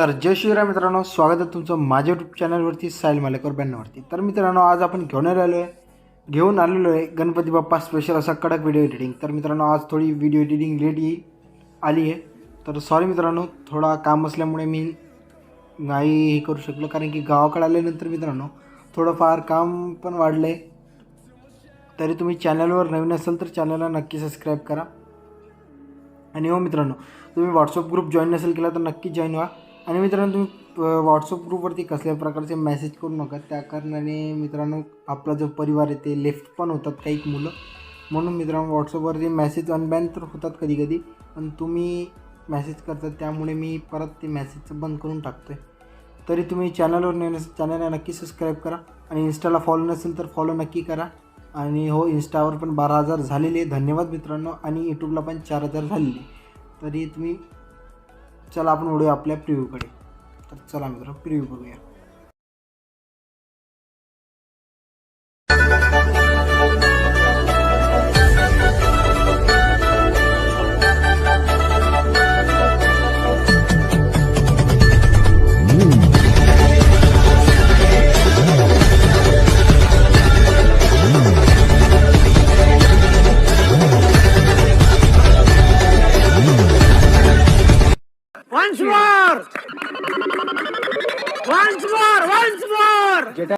तर जय श्रीराम मित्रांनो स्वागत आहे तुमचं माझ्या यूट्यूब चॅनलवरती साईल मालेकर बॅनरवरती तर मित्रांनो आज आपण घेऊन आलेलो आहे. घेऊन आलेलो आहे गणपती बाप्पा स्पेशल असा कडक व्हिडिओ एडिटिंग तर मित्रांनो आज थोडी व्हिडिओ एडिटिंग लेट आली आहे. तर सॉरी मित्रांनो थोडा काम असल्यामुळे मी नाही हे करू शकलो कारण की गावाकडे आल्यानंतर मित्रांनो थोडंफार काम पण वाढलं आहे तरी तुम्ही चॅनलवर नवीन असाल तर चॅनलला नक्की सबस्क्राईब करा. आणि हो मित्रांनो तुम्ही व्हॉट्सअप ग्रुप जॉईन नसेल केला तर नक्की जॉईन व्हा. आणि मित्रांनो तुम्ही व्हॉट्सअप ग्रुपवरती कसल्या प्रकारचे मेसेज करू नका. त्या कारणाने मित्रांनो आपला जो परिवार आहे ते लेफ्ट पण होतात काही मुलं. म्हणून मित्रांनो व्हॉट्सअपवरती मेसेज अनबॅन तर होतात कधी कधी पण तुम्ही मेसेज करतात त्यामुळे मी परत ते मेसेजचं बंद करून टाकतो आहे तरी तुम्ही चॅनलवर नवीन चॅनलला नक्की सबस्क्राईब करा आणि इन्स्टाला फॉलो नसेल तर फॉलो नक्की करा. आणि हो इन्स्टावर पण बारा हजार झालेले धन्यवाद मित्रांनो. आणि यूट्यूबला पण चार हजार झालेले तरी तुम्ही चला आपण वळूया आपल्या प्रिव्ह्यूकडे तर चला मित्र प्रिव्ह्यू बघूया. Once more! Once more! Once more!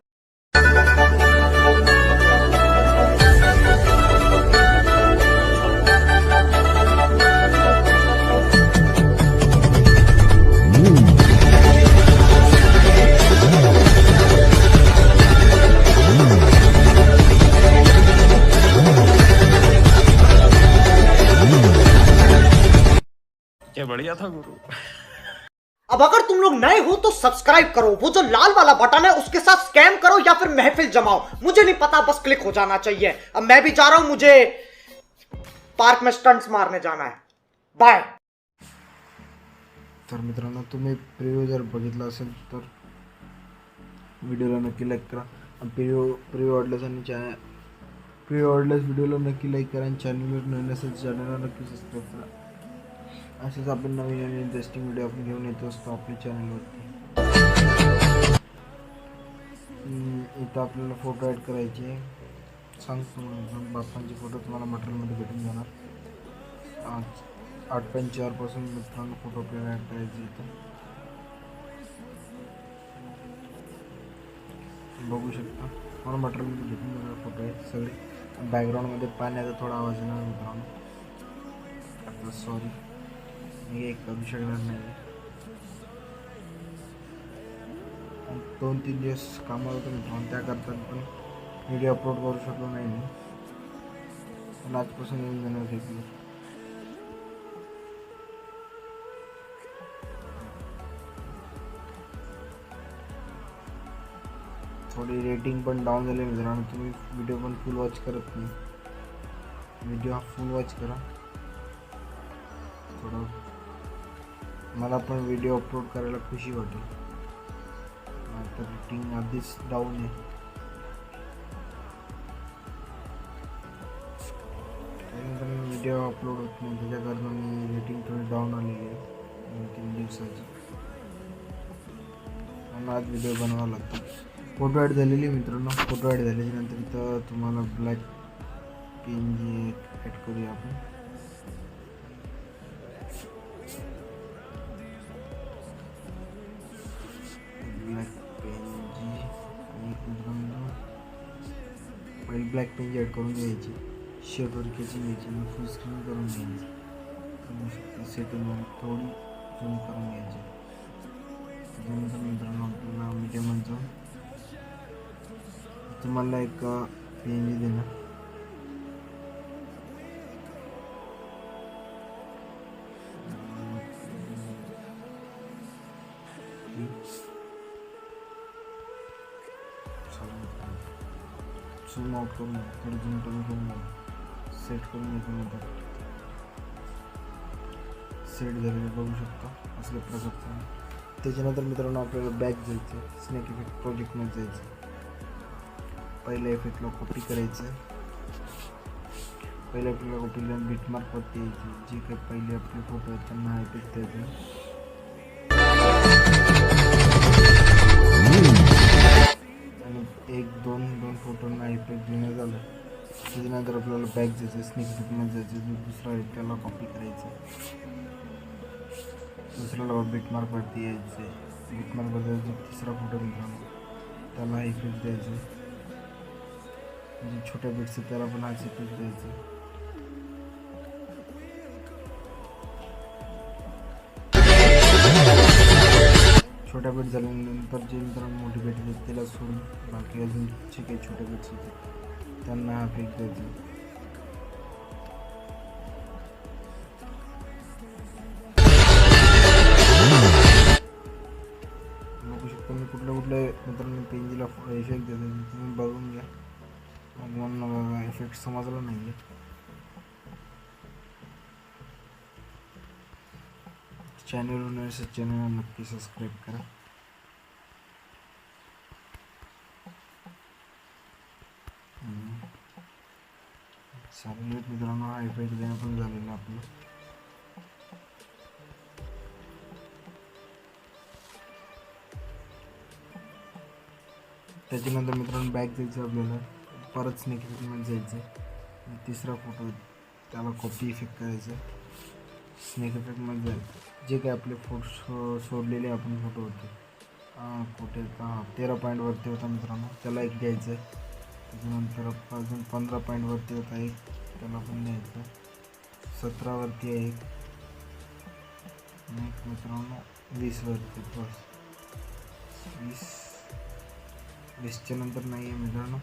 क्या बढ़िया था गुरु अब अगर तुम लोग नए हो तो सब्सक्राइब करो। वो जो लाल वाला बटन है, उसके साथ स्कैम करो या फिर महफिल जमाओ। मुझे नहीं पता, बस क्लिक हो जाना चाहिए। अब मैं भी जा रहा हूँ, मुझे पार्क में स्टंट्स मारने जाना है। बाय तर मित्रांनो जर नक्की करा. प्रिव्ह्यू नक्की लाईक करा नक्की करा. असेच आपण नवीन नवीन इंटरेस्टिंग व्हिडिओ आपण घेऊन येतो असतो आपल्या चॅनलवरती इथं आपल्याला फोटो ॲड करायचे सांगतो म्हणून बाप्पांचे फोटो तुम्हाला मटेरियलमध्ये भेटून जाणार. आज आठ पॉईंट चारपासून मित्रांनो फोटो आपल्याला ॲड करायचे इथं. बघू शकता. तुम्हाला मटेरियलमध्ये भेटून जाणार फोटो आहे सगळे. बॅकग्राऊंडमध्ये पाण्याचा थोडा आवाज येणार मित्रांनो. सॉरी एक शकणार नाही दोन तीन दिवस कामावर होतो मित्रांनो त्याकरता पण व्हिडिओ अपलोड करू शकलो नाही। मी पण आजपासून येऊन जाणार थोडी रेटिंग पण डाऊन झाली मित्रांनो तुम्ही व्हिडिओ पण फुल वॉच करत नाही व्हिडिओ फुल वॉच करा। थोडं मला पण व्हिडिओ अपलोड करायला खुशी वाटेल. तर रेटिंग आधीच डाऊन आहे. त्यानंतर मी व्हिडिओ अपलोड होत नाही. त्याच्या मी रेटिंग थोडी डाऊन आलेली आहे. दोन तीन दिवसाची. मला आज व्हिडिओ बनवावा लागतो. फोटो ॲड झालेली आहे मित्रांनो. फोटो ॲड झाल्याच्यानंतर इथं तुम्हाला ब्लॅक पेन जी ॲड करूया आपण. ब्लॅक पेज ॲड करून घ्यायची. शेडवर खेचून घ्यायची मग फुल स्क्रीन करून घ्यायची. सेटिंग थोडी झूम करून घ्यायची. त्याच्यानंतर मित्रांनो आपल्याला मीडियमचं तुम्हाला एक पेन जी देणार. झूम आउट करून घ्या झूम सेट करून घ्यायचं नंतर. सेट झालेलं बघू शकता असल्या प्रकारचं त्याच्यानंतर मित्रांनो आपल्याला बॅक जायचं स्नेक इफेक्ट प्रोजेक्टमध्ये जायचं. पहिल्या इफेक्टला कॉपी करायचं. पहिले आपल्याला कॉपीला बीटमार्क यायची. जे काही पहिले आपले फोटो आहेत त्यांना इफेक्ट द्यायचं. त्यानंतर आपल्याला बॅक जायचं स्नेक ट्रिपमध्ये जायचं दुसरा आहे त्याला कॉपी करायचं. दुसऱ्याला बिटमार्कवरती यायचं. बिटमार्कवर जायचं तिसरा फोटो मित्रांनो त्याला इफेक्ट द्यायचं. जे छोट्या बीट्स त्याला पण हाच इफेक्ट द्यायचं. छोट्या बेट झाल्यानंतर जे मित्रांनो मोठी बेट त्याला सोडून बाकी अजून जे काही छोट्या बेट्स होते त्यांना हा फेक देतो बघू शकतो मी कुठल्या कुठल्या मित्रांनी पेंजीला इफेक्ट देतो तुम्ही बघून घ्या. मग बघा इफेक्ट समजला नाही आहे चॅनलवर होणार चॅनलला नक्की सबस्क्राईब करा. चालेल मित्रांनो. हा इफेक्ट देणं पण झालेलं आपलं. त्याच्यानंतर मित्रांनो बॅग जायचं आपल्याला. परत स्नेक इफेक्टमध्ये जायचं तिसरा फोटो त्याला कॉपी इफेक्ट करायचं स्नेक इफेक्टमध्ये जायचं जे काही आपले फोटो हो, सोडलेले आपण फोटो होते. हां कुठे तेरा पॉईंटवरती होता मित्रांनो. त्याला एक द्यायचं त्याच्यानंतर अजून पंधरा पॉईंटवरती होता एक त्याला पण द्यायचं सतरावरती आहे एक. नेक्स्ट मित्रांनो वीसवरती बस. वीस. वीसच्या नंतर नाही आहे मित्रांनो.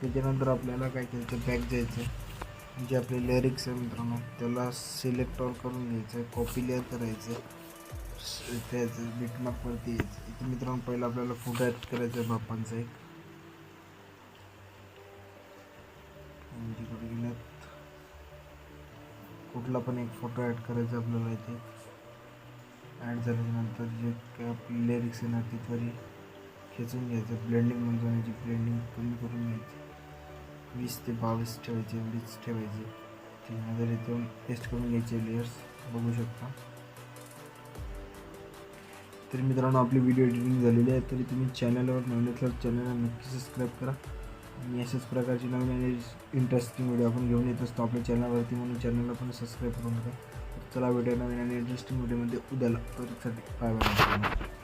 त्याच्यानंतर आपल्याला काय करायचं बॅक द्यायचं जे आपले लिरिक्स आहे मित्रांनो त्याला सिलेक्ट ऑल करून घ्यायचं कॉपी लेअर करायचं त्याचं बिटमार्कवरती यायचं इथं मित्रांनो पहिलं आपल्याला फोटो ॲड करायचं आहे बापांचं एक. म्हणजे गेल्यात? कुठला पण एक फोटो ॲड करायचा आपल्याला इथे. ॲड झाल्याच्यानंतर जे काय आपली लिरिक्स येणार ती थोडी खेचून घ्यायचं. ब्लेंडिंग म्हणजे याची ब्लेंडिंग कमी करून घ्यायची. वीस ते बावीस ठेवायचे एवढीच ठेवायची. त्यानंतर इथून पेस्ट करून घ्यायचे लेयर्स बघू शकता. तर मित्रांनो आपली व्हिडिओ एडिटिंग झालेली आहे. तरी तुम्ही चॅनलवर नवीन असल्यास चॅनलला नक्की सबस्क्राईब करा. आणि अशाच प्रकारची नवीन आणि इंटरेस्टिंग व्हिडिओ आपण घेऊन येत असतो आपल्या चॅनलवरती म्हणून चॅनलला पण सबस्क्राईब करून नका चला व्हिडिओ नवीन आणि इंटरेस्टिंग व्हिडिओमध्ये उद्याला. तोसाठी बाय बाय